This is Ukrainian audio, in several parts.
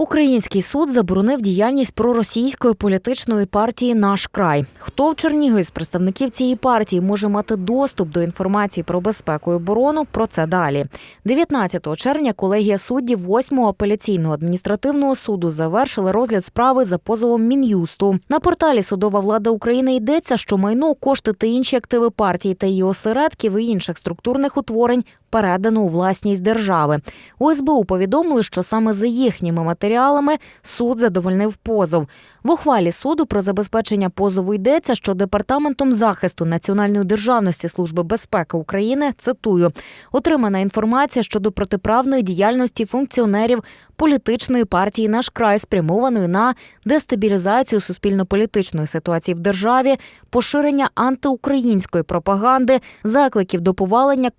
Український суд заборонив діяльність проросійської політичної партії Наш край. Хто в Чернігові з представників цієї партії може мати доступ до інформації про безпеку і оборону? Про це далі. 19 червня колегія суддів 8 апеляційного адміністративного суду завершили розгляд справи за позовом Мін'юсту. На порталі Судова влада України йдеться, що майно, кошти та інші активи партії та її осередків і інших структурних утворень передано у власність держави. У СБУ повідомили, що саме за їхніми матеріалами суд задовольнив позов. В ухвалі суду про забезпечення позову йдеться, що департаментом захисту національної державності Служби безпеки України цитую отримана інформація щодо протиправної діяльності функціонерів політичної партії Наш край спрямованої на дестабілізацію суспільно-політичної ситуації в державі, поширення антиукраїнської пропаганди, закликів до повалення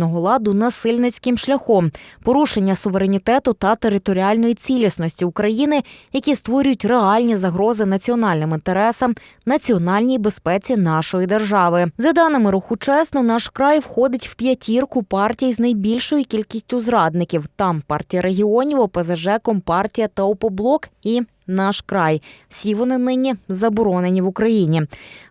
конституційного ладу насильницьким шляхом, порушення суверенітету та територіальної цілісності України, які створюють реальні загрози національним інтересам, національній безпеці нашої держави. За даними руху чесно, наш край входить в п'ятірку партій з найбільшою кількістю зрадників. Там партія регіонів, ОПЗЖ, Компартія та ОПОБЛОК і наш край. Всі вони нині заборонені в Україні.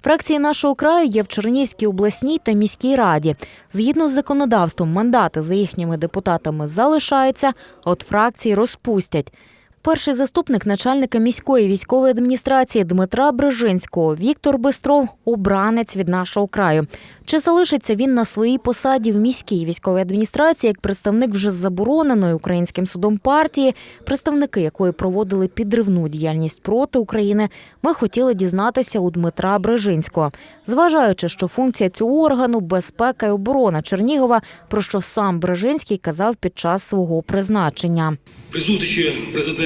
Фракції нашого краю є в Чернігівській обласній та міській раді. Згідно з законодавством, мандати за їхніми депутатами залишаються, от фракції розпустять. Перший заступник начальника міської військової адміністрації Дмитра Брижинського Віктор Бистров обранець від нашого краю. Чи залишиться він на своїй посаді в міській військовій адміністрації як представник вже забороненої українським судом партії, представники якої проводили підривну діяльність проти України, ми хотіли дізнатися у Дмитра Брижинського. Зважаючи, що функція цього органу безпека і оборона Чернігова, про що сам Брижинський казав під час свого призначення. При зустрічі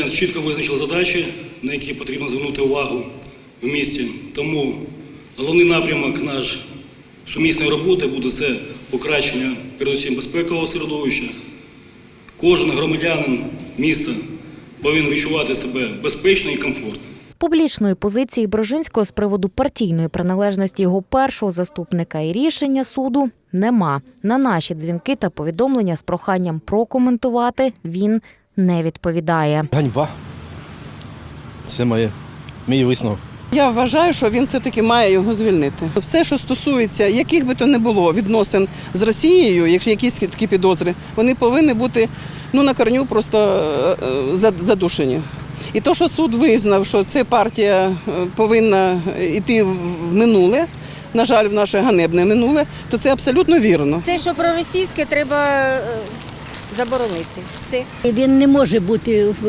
чітко визначив задачі, на які потрібно звернути увагу в місті. Тому головний напрямок наш сумісної роботи буде це покращення передусім безпекового середовища. Кожен громадянин міста повинен відчувати себе безпечно і комфортно. Публічної позиції Брижинського з приводу партійної приналежності його першого заступника і рішення суду нема. На наші дзвінки та повідомлення з проханням прокоментувати він не відповідає. Ганьба. Це моє, мій висновок. Я вважаю, що він все-таки має його звільнити. Все, що стосується яких би то не було відносин з Росією, якщо якісь такі підозри, вони повинні бути ну, на корню просто е, е, за- задушені. І то, що суд визнав, що ця партія е, повинна йти в минуле, на жаль, в наше ганебне минуле, то це абсолютно вірно. Це, що проросійське, треба е, заборонити. Все. Він не може бути в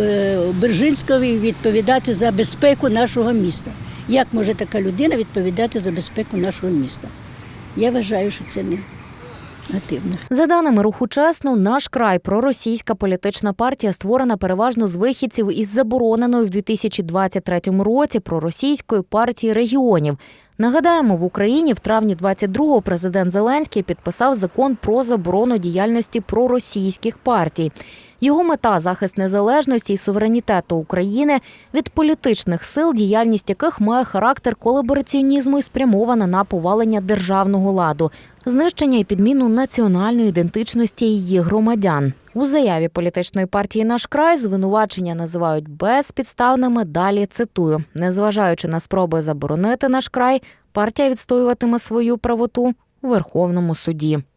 Бержинському Бержинськові і відповідати за безпеку нашого міста. Як може така людина відповідати за безпеку нашого міста? Я вважаю, що це не нативно. За даними руху чесно, наш край проросійська політична партія створена переважно з вихідців із забороненої в 2023 році проросійської партії регіонів. Нагадаємо, в Україні в травні 22-го президент Зеленський підписав закон про заборону діяльності проросійських партій. Його мета захист незалежності і суверенітету України від політичних сил, діяльність яких має характер колабораціонізму і спрямована на повалення державного ладу, знищення і підміну національної ідентичності її громадян. У заяві політичної партії Наш край звинувачення називають безпідставними. Далі цитую: незважаючи на спроби заборонити наш край, партія відстоюватиме свою правоту у Верховному суді.